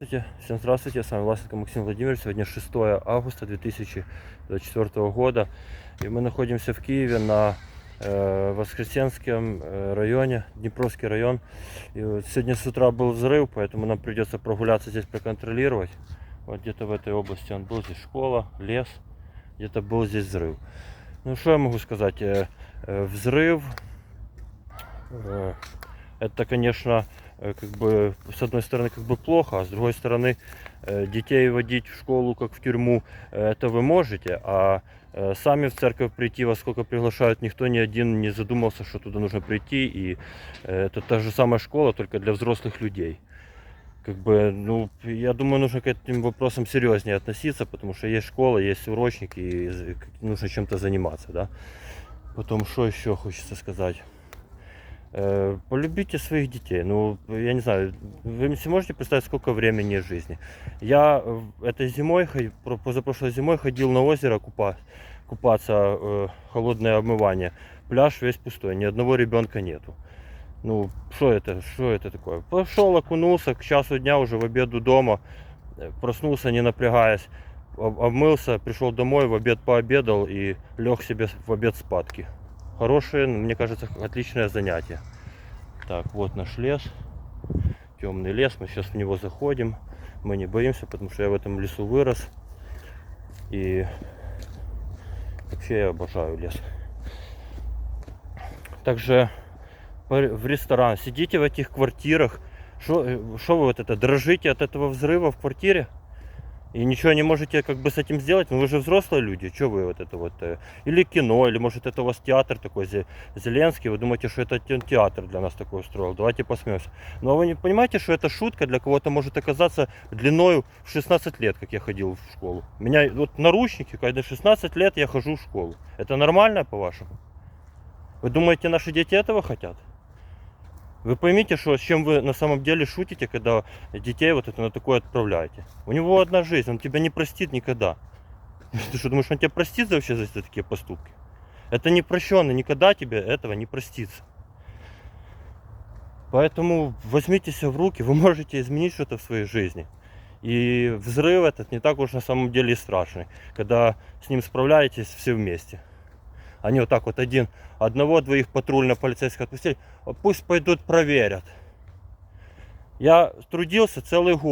Здравствуйте, всем здравствуйте, с вами Власенко Максим Владимирович. Сегодня 6 августа 2024 года. И мы находимся в Киеве на э, Воскресенском э, районе, Днепровский район. И вот сегодня с утра был взрыв, поэтому нам придется прогуляться здесь, проконтролировать. Вот где-то в этой области он был, здесь школа, лес, где-то был здесь взрыв. Ну что я могу сказать? Э, э, взрыв, э, это, конечно, как бы с одной стороны как бы плохо, а с другой стороны э, детей водить в школу как в тюрьму э, это вы можете, а э, сами в церковь прийти, во сколько приглашают, никто ни один не задумался, что туда нужно прийти, и это та же самая школа, только для взрослых людей. Как бы, ну, я думаю, нужно к этим вопросам серьезнее относиться, потому что есть школа, есть урочники, и нужно чем-то заниматься, да. Потом, что еще хочется сказать? Э, Полюбите своих детей. Ну, я не знаю, вы себе можете представить, сколько времени жизни? Я э, этой зимой, позапрошлой зимой ходил на озеро купа- купаться, э, холодное обмывание. Пляж весь пустой, ни одного ребенка нету. Ну, что это, что это такое? Пошел, окунулся, к часу дня уже в обеду дома, проснулся, не напрягаясь, об- обмылся, пришел домой, в обед пообедал и лег себе в обед спадки. Хорошее, мне кажется, отличное занятие. Так, вот наш лес. Темный лес. Мы сейчас в него заходим. Мы не боимся, потому что я в этом лесу вырос. И вообще я обожаю лес. Также в ресторан. Сидите в этих квартирах. Что вы вот это, дрожите от этого взрыва в квартире? И ничего не можете как бы с этим сделать? Ну вы же взрослые люди, что вы вот это вот... э, Или кино, или может это у вас театр такой, Зе- Зеленский, вы думаете, что это те- театр для нас такой устроил, давайте посмеемся. Но вы не понимаете, что это шутка для кого-то может оказаться длиною в 16 лет, как я ходил в школу. Меня вот наручники, когда 16 лет я хожу в школу. Это нормально по-вашему? Вы думаете, наши дети этого хотят? Вы поймите, что с чем вы на самом деле шутите, когда детей вот это на такое отправляете. У него одна жизнь, он тебя не простит никогда. Ты что, думаешь, он тебя простит вообще за такие поступки? Это не прощенный, никогда тебе этого не простится. Поэтому возьмите себя в руки, вы можете изменить что-то в своей жизни. И взрыв этот не так уж на самом деле и страшный, когда с ним справляетесь все вместе. Они вот так вот один, одного-двоих патрульно-полицейских отпустили, а пусть пойдут проверят. Я трудился целый год.